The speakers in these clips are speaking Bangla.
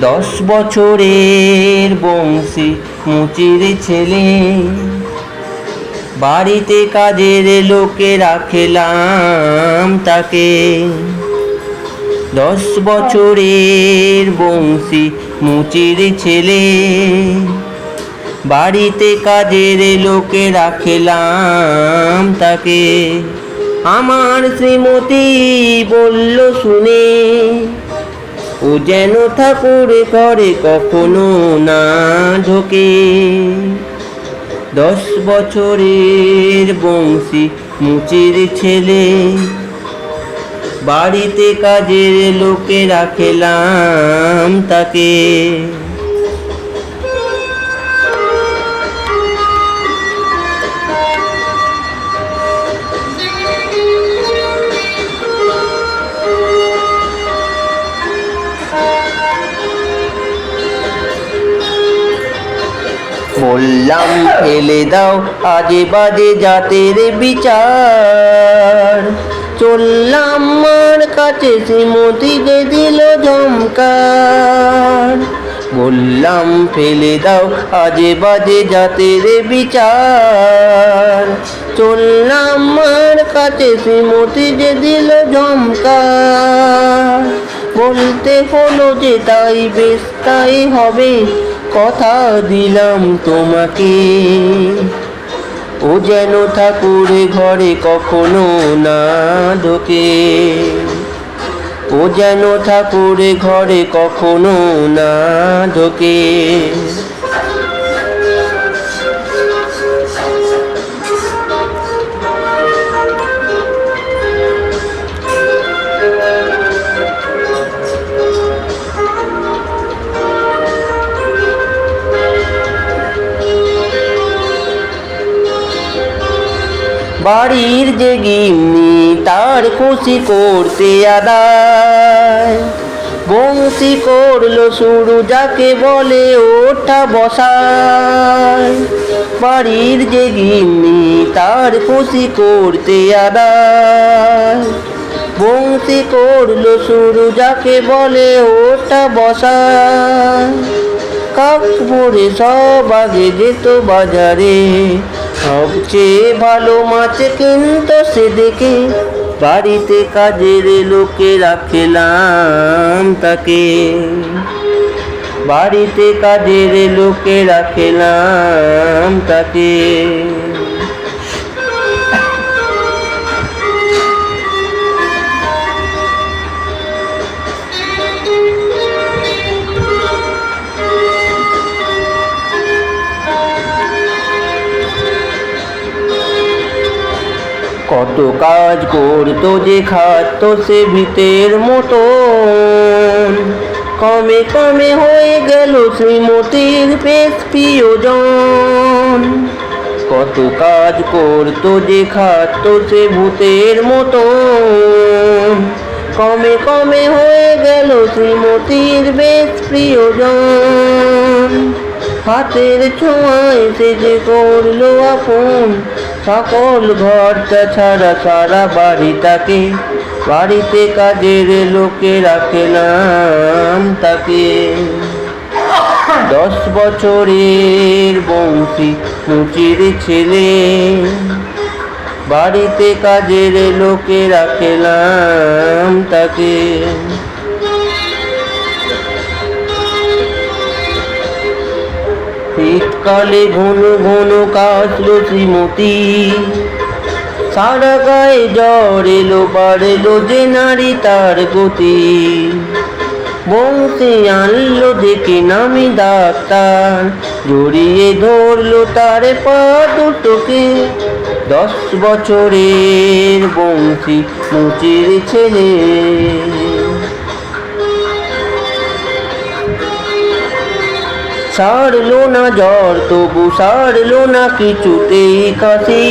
দশ বছরের বংশী মুচির ছেলে। বাড়িতে কাজের লোকে রাখলাম তাকে। দশ বছরের বংশী মুচির ছেলে। বাড়িতে কাজের লোকে রাখলাম তাকে। আমার শ্রীমতী বলল, শুনে। ও যেন ঠাকুর করে কখনো না ঢোকে। দশ বছরের বংশী মুচির ছেলে, বাড়িতে কাজের লোকে রাখলাম তাকে। বললাম ফেলে দাও আজে বাজে জাতের বিচার। চললাম মার কাছে শ্রীমতীকে দিল ঝমকার বললাম, ফেলে দাও আজে বাজে জাতের বিচার। চললাম মার কাছে শ্রীমতীকে দিল ঝমকার বলতে হলো যে তাই বেশ, তাই হবে কথা দিলাম তোমাকে। ও যেন ঠাকুর ঘরে কখনো না ঢোকে। ও যেন ঠাকুর ঘরে কখনো না ঢোকে। বাড়ির যে গিন্নি তার খুশি করতে আদায়। বংশী করল শুরু যাকে বলে ওঠা বসায়। বাড়ির যে গিন্নি তার খুশি করতে আদায়। বংশী করল শুরু যাকে বলে ওঠা বসায়। কাক ভরে সব আগে যেত বাজারে। সবচেয়ে ভালো মাছ কিন্তু সে দেখে বাড়িতে কাজের লোকে রাখলাম তাকে। বাড়িতে কাজের লোকে রাখলাম তাকে। কত কাজ করতো যে খাতো সে ভিতের মতো। কমে কমে হয়ে গেল শ্রীমতীর বেশ প্রিয়জন। কত কাজ করতো যে খাতো সে ভূতের মতো। কমে কমে হয়ে গেল শ্রীমতীর বেশ প্রিয়জন। হাতের ছোঁয়ায় সে যে করল আপন সকল ঘরটা ছাড়া সারা বাড়ি তাকে, বাড়িতে কাজের লোকে রাখলাম তাকে। দশ বছরের বংশী মুচির ছেলে, বাড়িতে কাজের লোকে রাখলাম তাকে। শীতকালে ঘন ঘন কাশলো শ্রীমতী। সারা গায়ে জ্বর এলো বাড়লো যে নারী তার গতি। বংশে আনলো দেখে নামি ডাক্তার, জড়িয়ে ধরলো তার পা দুটোকে। দশ বছরের বংশী মুচির ছেলে। সারলো না জ্বর, তবু সারলো না কিছুতেই কাশি।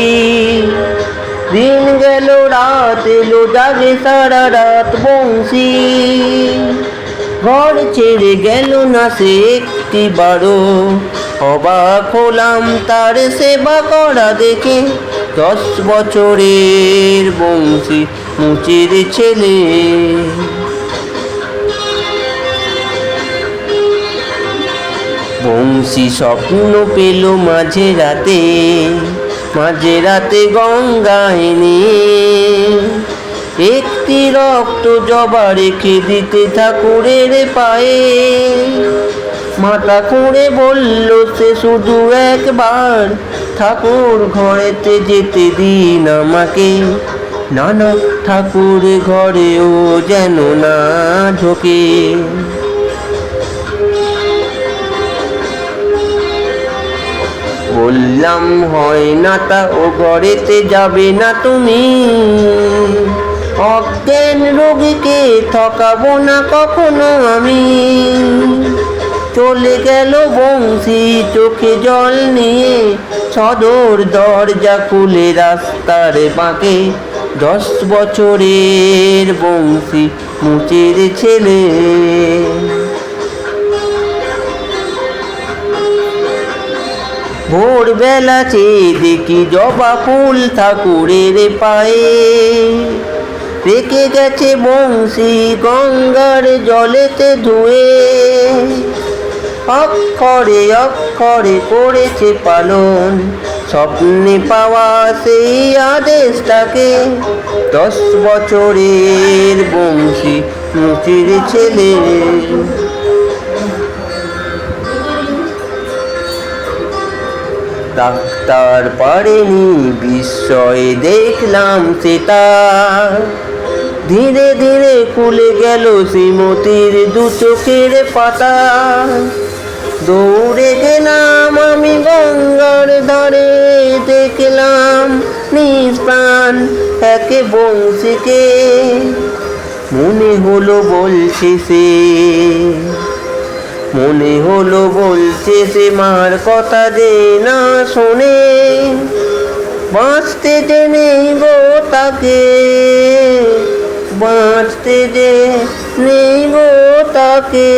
দিন গেল, রাত এলো, জাগে সারা রাত বংশী। ঘর ছেড়ে গেল না সে একটি বারো। অবাক হলাম তার সেবা করা দেখে, দশ বছরের বংশী মুচির ছেলে। বংশী স্বপ্ন পেল মাঝে রাতে মাঝে রাতে গঙ্গায় একটি রক্ত জবা রেখে দিতে ঠাকুরের পায়ে। মাথা খুঁড়ে বলল, সে শুধু একবার, ঠাকুর ঘরেতে যেতে দিন আমাকে। না না ঠাকুর ঘরেও যেন না ঢোকে। বললাম, হয় না তা, ও ঘরেতে যাবে না তুমি। অজ্ঞান রোগীকে ঠকাবো না কখনো আমি। চলে গেল বংশী, চোখে জল নিয়ে সদর দরজা খুলে রাস্তার বাঁকে। দশ বছরের বংশী মুচের ছেলে। ভোরবেলা চেয়ে দেখি জবা ফুল ঠাকুরের পায়ে। রেখে গেছে বংশী গঙ্গার জলেতে ধুয়ে। অক্ষরে অক্ষরে করেছে পালন, স্বপ্নে পাওয়া সেই আদেশটাকে। দশ বছরের বংশী মুচির ছেলে। ডাক্তার পারেনি বিস্ময়ে দেখলাম সেটা ধীরে ধীরে খুলে গেল শ্রীমতির দু চোখের পাতা। দৌড়ে গেলাম আমি গঙ্গার ধারে, দেখলাম নিষ্প্রাণ একে বংশীকে। মনে হলো বলছে সে। মনে হলো বলছে সে মার কথা যে না শোনে। বাঁচতে যে নেই গো তাকে, বাঁচতে যে নেই গো তাকে।